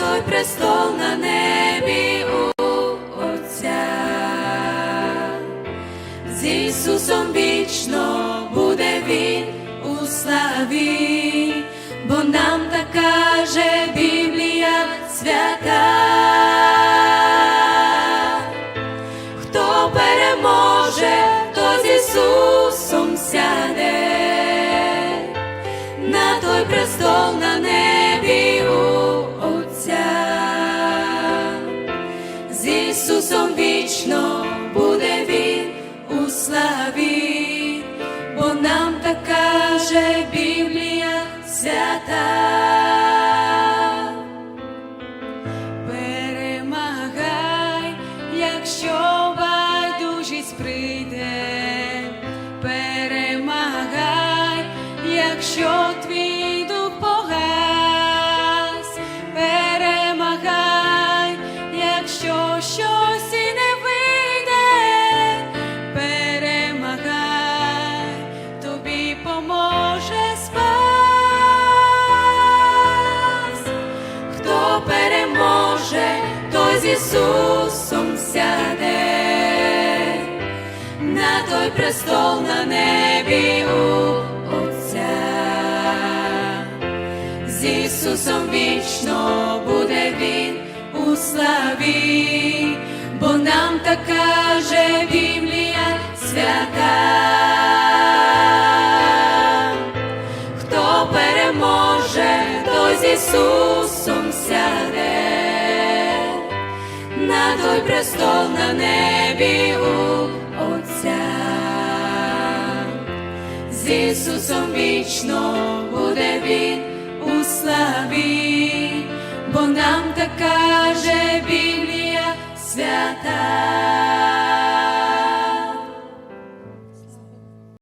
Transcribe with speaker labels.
Speaker 1: той престол на небі у Отця. З Ісусом вічно буде Він у славі, бо нам так каже Біблія свята. Хто переможе, то з Ісусом сяде вічно буде Він у славі, бо нам так каже Біблія свята. Перемагай, якщо байдужість прийде, перемагай, якщо твій з Ісусом сяде на той престол на небі у Отця. З Ісусом вічно буде Він у славі, бо нам так каже Біблія свята. Хто переможе, той з Ісусом сяде той престол на небі у Отця, з Ісусом вічно буде Він у славі, бо нам так каже Біблія свята.